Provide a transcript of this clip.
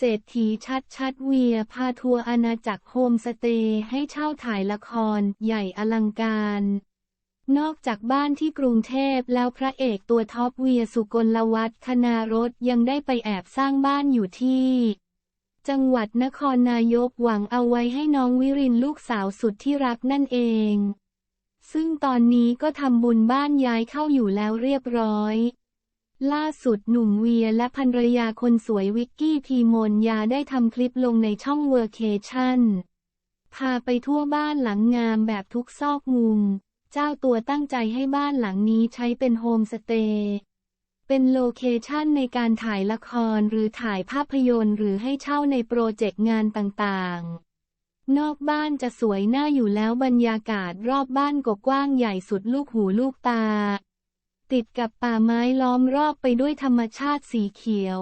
เศรษฐีชัดชัดเวียพาทัวร์อาณาจักรโฮมสเตย์ให้เช่าถ่ายละครใหญ่อลังการ นอกจากบ้านที่กรุงเทพแล้วพระเอกตัวท็อปเวียสุกลวัฒน์คณารถยังได้ไปแอบสร้างบ้านอยู่ที่ จังหวัดนครนายกหวังเอาไว้ให้น้องวิรินลูกสาวสุดที่รักนั่นเอง ซึ่งตอนนี้ก็ทำบุญบ้านย้ายเข้าอยู่แล้วเรียบร้อย ล่าสุดหนุ่มเวียและภรรยาคนสวยวิกกี้พีโมนยาได้ทำคลิปลงในช่องเวอร์เคชั่น พาไปทั่วบ้านหลังงามแบบทุกซอกมุม เจ้าตัวตั้งใจให้บ้านหลังนี้ใช้เป็นโฮมสเตย์ เป็นโลเคชั่นในการถ่ายละครหรือถ่ายภาพยนตร์หรือให้เช่าในโปรเจกต์งานต่างๆนอกบ้านจะสวยน่าอยู่แล้วบรรยากาศรอบบ้านก็กว้างใหญ่สุดลูกหูลูกตา ติดกับป่าไม้ล้อมรอบไปด้วยธรรมชาติสีเขียว